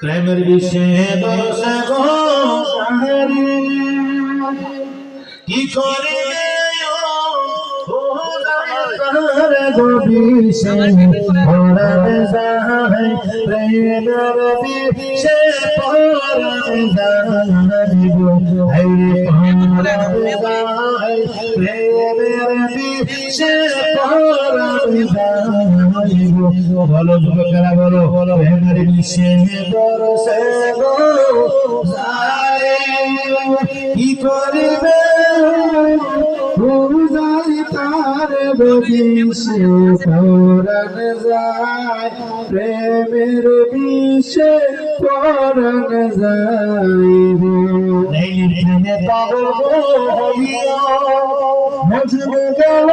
প্রেমের বিষয়ে কি করিবে ও তার বলো যুবকেরা বলো প্রেমের বিষয়ে বরসে গো যায় কি করিবে যাই তার বদিশে পরাণ যায় প্রেমের বিষে যাইব প্রেমে পাগল হইয়া মজবে গেল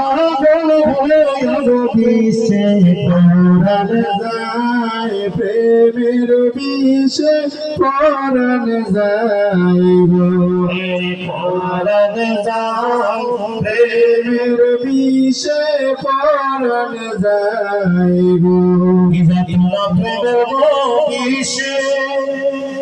আগল হয়ে বিষে পরাণ যায় প্রেমের বিষে পরাণ যাইব পরাণ যায় প্রেমের বিষে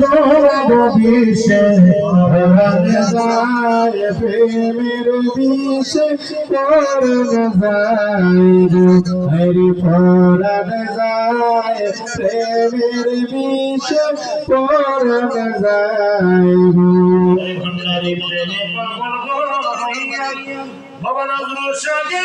দৌড়াব বিষে যায় প্রেমের বিষে পরাণ যাইব হরি পরাণ যায় প্রেমের বিষে পরাণ যাইব ভণ্ডারি প্রেমে পাগল হইয়া বাবা নজরুল সাজে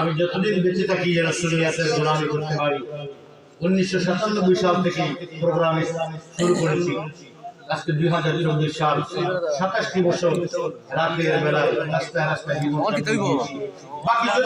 আমি যতদিন বেঁচে থাকি যেন সুনিয়াতের গোলামি করতে পারি উনিশশো সাতানব্বই সাল থেকে প্রোগ্রাম শুরু করেছি। আজকে দুই হাজার চব্বিশ সাল সাতাশটি বছর রাতের বেলায় রাস্তায় রাস্তায় জীবন বাকি